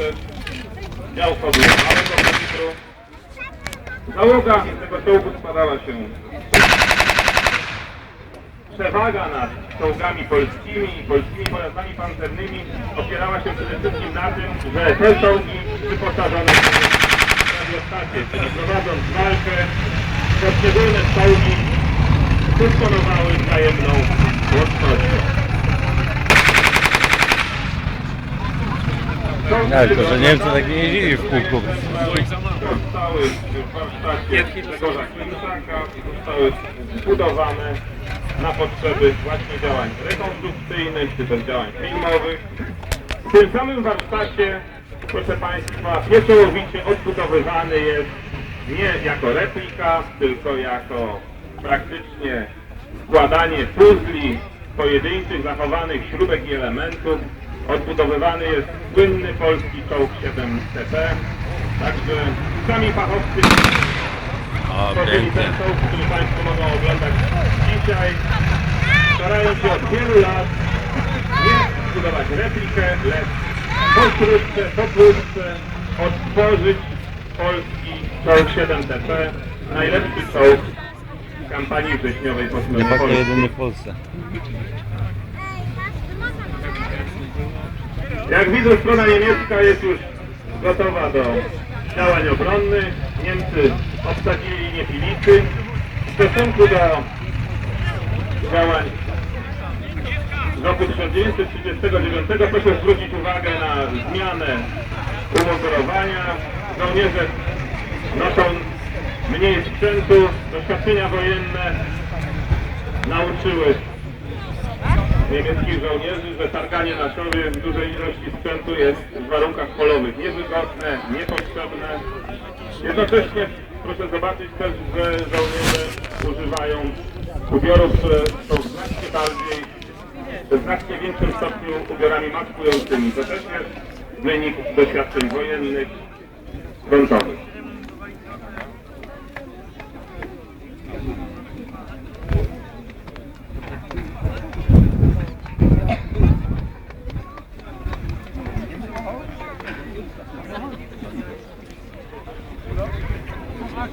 też działko było małego kalibru. Załoga tego czołgu składała się przewaga nad czołgami polskimi i polskimi pojazdami pancernymi opierała się przede wszystkim na tym, że te czołgi wyposażone są w radiostacje, czyli prowadząc walkę, poszczególne czołgi dysponowały wzajemną łącznością. Ja, tylko że Niemcy tak nie jeździli w kółku. Zostały w warsztacie Grzegorza Klimczaka i zostały zbudowane na potrzeby właśnie działań rekonstrukcyjnych czy też działań filmowych. W tym samym warsztacie, proszę Państwa, pieczołowicie odbudowywany jest nie jako replika, tylko jako praktycznie składanie puzli pojedynczych, zachowanych śrubek i elementów. Odbudowywany jest słynny polski czołg 7TP, także sami fachowcy Tworzyli ten czołg, który Państwo mogą oglądać dzisiaj. Starają się od wielu lat nie zbudować replikę, lecz pokrótce, pokrótce odtworzyć polski czołg 7TP, najlepszy czołg kampanii wrześniowej po Polski. jedyny w Polsce. Jak widzę, strona niemiecka jest już gotowa do działań obronnych. Niemcy obsadzili linię Filicy. W stosunku do działań z roku 1939 proszę zwrócić uwagę na zmianę umundurowania. Żołnierze noszą mniej sprzętu. Doświadczenia wojenne nauczyły niemieckich żołnierzy, że targanie na szowie w dużej ilości sprzętu jest w warunkach polowych niewygodne, niepotrzebne. Jednocześnie proszę zobaczyć też, że żołnierze używają ubiorów, które są znacznie bardziej, w znacznie większym stopniu ubiorami maskującymi. To też jest wynik doświadczeń wojennych, frontowych. Так,